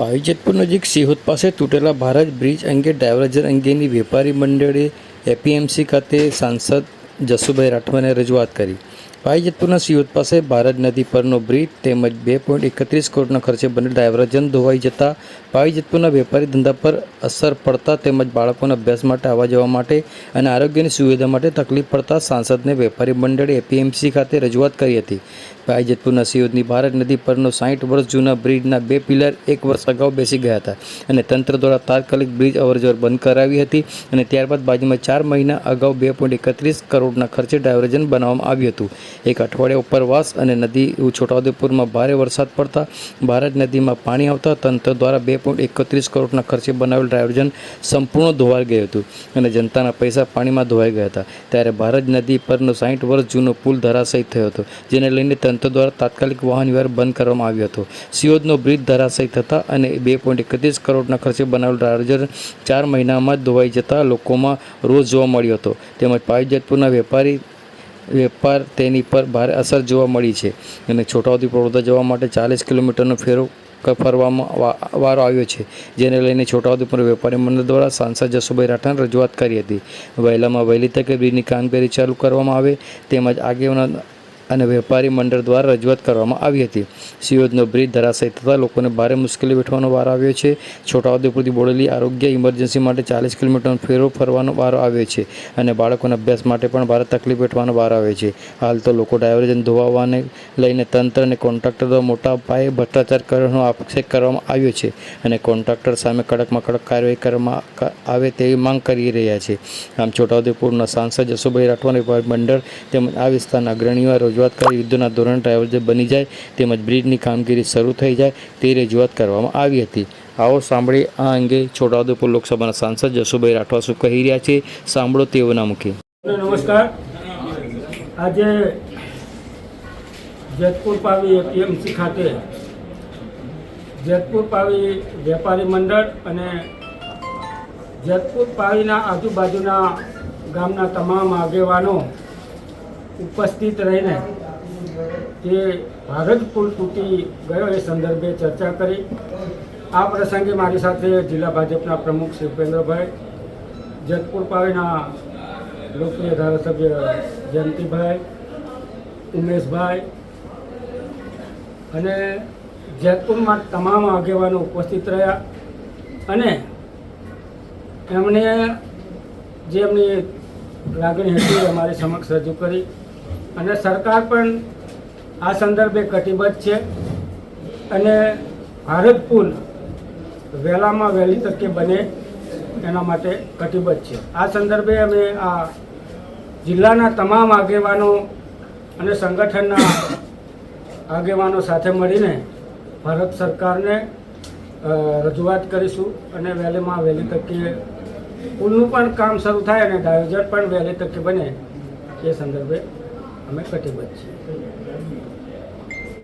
પાવી જેતપુર નજીક સિહોદ પાસે તૂટેલા ભારત બ્રિજ અંગે ડાયવર્જન અંગેની વેપારી મંડળે એપીએમસી ખાતે સાંસદ જસુભાઈ રાઠવાને રજૂઆત કરી. પાવી જેતપુરના સિહોદ પાસે ભારત નદી પરનો બ્રિજ તેમજ બે પોઈન્ટ એકત્રીસ કરોડના ખર્ચે બનેલ ડાયવર્જન ધોવાઈ જતા ભાઈ જેતપુરના વેપારી ધંધા પર અસર પડતા તેમજ બાળકોના અભ્યાસ માટે આવવા જવા માટે અને આરોગ્યની સુવિધા માટે તકલીફ પડતા સાંસદને વેપારી મંડળે એપીએમસી ખાતે રજૂઆત કરી હતી. ભાઈ જેતપુરના સિયોદની ભારત નદી પરનો સાઠ વર્ષ જૂના બ્રિજના બે પિલર એક વર્ષ અગાઉ બેસી ગયા હતા અને તંત્ર દ્વારા તાત્કાલિક બ્રિજ અવરજવર બંધ કરાવી હતી અને ત્યારબાદ બાજુમાં ચાર મહિના અગાઉ બે પોઈન્ટ એકત્રીસ કરોડના ખર્ચે ડાયવર્જન બનાવવામાં આવ્યું હતું. એક અઠવાડિયા ઉપરવાસ અને નદી છોટાઉદેપુરમાં ભારે વરસાદ પડતા ભારત નદીમાં પાણી આવતા તંત્ર દ્વારા બે પોઈન્ટ એકત્રીસ કરોડના ખર્ચે બનાવેલ ડાયવર્જન સંપૂર્ણ ધોવાઈ ગયું હતું અને જનતાના પૈસા પાણીમાં ધોવાઈ ગયા હતા. ત્યારે ભારત નદી પરનો સાઠ વર્ષ જૂનો પુલ ધરાશયી થયો હતો, જેને લઈને તંત્ર દ્વારા તાત્કાલિક વાહન વ્યવહાર બંધ કરવામાં આવ્યો હતો. સિયોદનો બ્રિજ ધરાશયી થતા અને બે પોઈન્ટ એકત્રીસ કરોડના ખર્ચે બનાવેલ ડાયવર્જન ચાર મહિનામાં જ ધોવાઈ જતા લોકોમાં રોજ જોવા મળ્યો હતો. તેમજ પાવજેતપુરના વેપારી વેપાર તેની પર ભારે અસર જોવા મળી છે. અને છોટાઉદેપુર વડોદરા જવા માટે ચાલીસ કિલોમીટરનો ફેરો ફરવામાં વારો આવ્યો છે, જેને લઈને છોટાઉદેપુર વેપારી મંડળ દ્વારા સાંસદ જસુભાઈ રાઠાને રજૂઆત કરી હતી. વહેલામાં વહેલી તકે બ્રિજની કામગીરી ચાલુ કરવામાં આવે, તેમજ આગેવાનો અને વેપારી મંડળ દ્વારા રજૂઆત કરવામાં આવી હતી. સિયોદનો બ્રિજ ધરાશય થતાં લોકોને ભારે મુશ્કેલી વેઠવાનો વાર આવ્યો છે. છોટાઉદેપુરથી બોડેલી આરોગ્ય ઇમરજન્સી માટે ચાલીસ કિલોમીટરનો ફેરો ફરવાનો વારો આવ્યો છે અને બાળકોના અભ્યાસ માટે પણ ભારે તકલીફ વેઠવાનો વાર આવે છે. હાલ તો લોકો ડાયવર્જન ધોવાવાને લઈને તંત્ર અને કોન્ટ્રાક્ટર મોટા પાયે ભ્રષ્ટાચાર કરવાનો આક્ષેપ કરવામાં આવ્યો છે અને કોન્ટ્રાક્ટર સામે કડકમાં કડક કાર્યવાહી કરવામાં આવે તેવી માંગ કરી રહ્યા છે. આમ છોટાઉદેપુરના સાંસદ જસુભાઈ રાઠવાને મંડળ તેમજ આ વિસ્તારના અગ્રણીઓએ રજૂઆત કરી યુદ્ધના ધોરણ ડ્રાઈવર બની જાય તેમજ બ્રિજની કામગીરી શરૂ થઈ જાય તે રજૂઆત કરવામાં આવી હતી. આવો સાંભળી આ અંગે છોટાઉદેપુર લોકસભાના સાંસદ જસુભાઈ રાઠવા શું કહી રહ્યા છે સાંભળો તેઓના મુખે. નમસ્કાર. આજે જેતપુર પાવી એપીએમસી ખાતે જેતપુર પાવી વેપારી મંડળ અને જેતપુર પાવીના આજુબાજુના ગામના તમામ આગેવાનો ઉપસ્થિત રહીને જે ભારત પુલ તૂટી ગયો એ સંદર્ભે ચર્ચા કરી. આ પ્રસંગે મારી સાથે જિલ્લા ભાજપના પ્રમુખ શ્રી ઉપેન્દ્રભાઈ, જેતપુર પાવીના લોકપ્રિય ધારાસભ્ય જયંતિભાઈ, ઉમેશભાઈ અને જેતપુરમાં તમામ આગેવાનો ઉપસ્થિત રહ્યા અને એમણે જે એમની લાગણી હતી અમારી સમક્ષ રજૂ કરી. અને સરકાર પણ આ સંદર્ભે કટિબદ્ધ છે. અને ભારત પુલ વહેલામાં વહેલી તકે બને એના માટે કટિબદ્ધ છે. આ સંદર્ભે અમે આ જિલ્લાના તમામ આગેવાનો અને સંગઠનના આગેવાનો સાથે મળીને ભારત સરકારને રજૂઆત કરીશું અને વહેલીમાં વહેલી તકે પુલનું પણ કામ શરૂ થાય અને ડાયવર્ઝન પણ વહેલી તકે બને એ સંદર્ભે અમે કટિબદ્ધ છીએ.